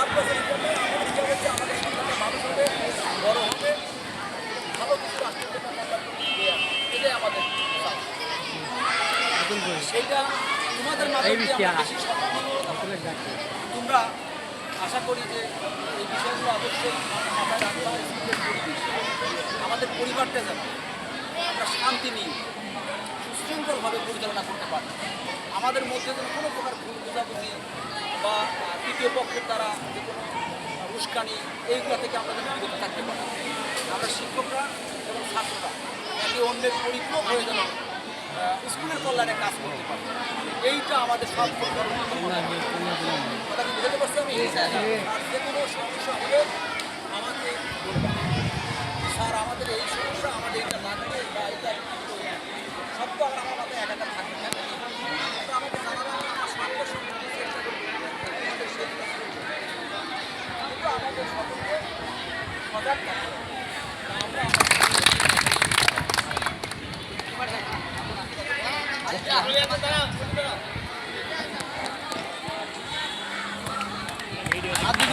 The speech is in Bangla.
আমাদের বড় হবে কিছু আমাদের তোমাদের মাধ্যমে তোমরা আশা করি যে এই বিষয়গুলো অবশ্যই আমাদের পরিবারটা যেন আমরা শান্তি নিয়ে সুশৃঙ্খলভাবে পরিচালনা করতে পারি আমাদের মধ্যে যেন কোনো প্রকার ভুল বোঝাবুঝি তৃতীয় পক্ষের দ্বারা যে কোনো উস্কানি এইগুলো থেকে আমরা যেন বিরত থাকতে পারি। আমরা শিক্ষকরা এবং ছাত্ররা একে অন্যের পরিপূরক হয়ে যেন স্কুলের কল্যাণে কাজ করতে পারি। এইটা আমাদের সব কথা। কি বুঝতে পারছি আমি? আর যে কোনো Abdi